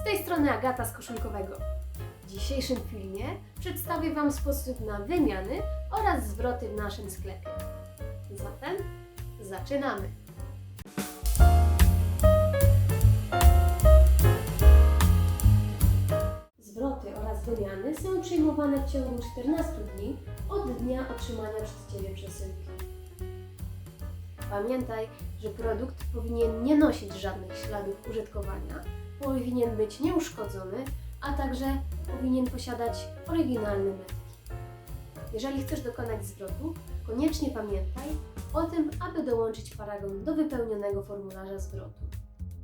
Z tej strony Agata z Koszulkowego. W dzisiejszym filmie przedstawię Wam sposób na wymiany oraz zwroty w naszym sklepie. Zatem zaczynamy! Zwroty oraz wymiany są przyjmowane w ciągu 14 dni od dnia otrzymania przez Ciebie przesyłki. Pamiętaj, że produkt powinien nie nosić żadnych śladów użytkowania, powinien być nieuszkodzony, a także powinien posiadać oryginalne metki. Jeżeli chcesz dokonać zwrotu, koniecznie pamiętaj o tym, aby dołączyć paragon do wypełnionego formularza zwrotu.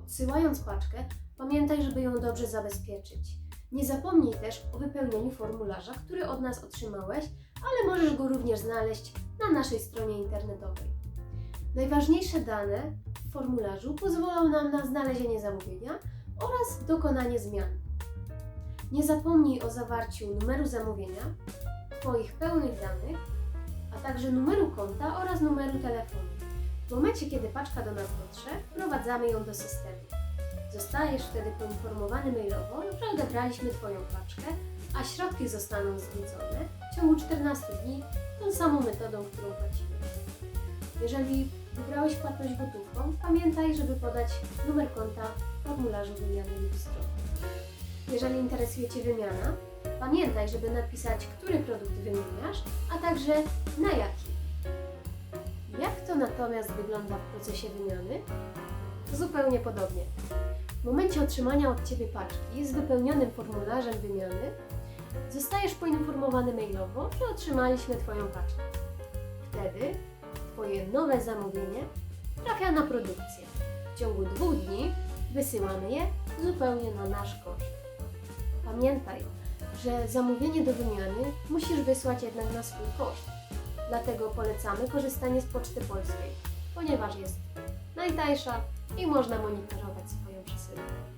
Odsyłając paczkę, pamiętaj, żeby ją dobrze zabezpieczyć. Nie zapomnij też o wypełnieniu formularza, który od nas otrzymałeś, ale możesz go również znaleźć na naszej stronie internetowej. Najważniejsze dane w formularzu pozwolą nam na znalezienie zamówienia oraz dokonanie zmian. Nie zapomnij o zawarciu numeru zamówienia, Twoich pełnych danych, a także numeru konta oraz numeru telefonu. W momencie, kiedy paczka do nas dotrze, wprowadzamy ją do systemu. Zostajesz wtedy poinformowany mailowo, że odebraliśmy Twoją paczkę, a środki zostaną zwrócone w ciągu 14 dni tą samą metodą, którą płacimy. Jeżeli wybrałeś płatność gotówką, pamiętaj, żeby podać numer konta w formularzu wymiany lub. Jeżeli interesuje Cię wymiana, pamiętaj, żeby napisać, który produkt wymieniasz, a także na jaki. Jak to natomiast wygląda w procesie wymiany? Zupełnie podobnie. W momencie otrzymania od Ciebie paczki z wypełnionym formularzem wymiany, zostajesz poinformowany mailowo, że otrzymaliśmy Twoją paczkę. Wtedy Twoje nowe zamówienie trafia na produkcję. W ciągu dwóch dni wysyłamy je zupełnie na nasz koszt. Pamiętaj, że zamówienie do wymiany musisz wysłać jednak na swój koszt. Dlatego polecamy korzystanie z Poczty Polskiej, ponieważ jest najtańsza i można monitorować swoją przesyłkę.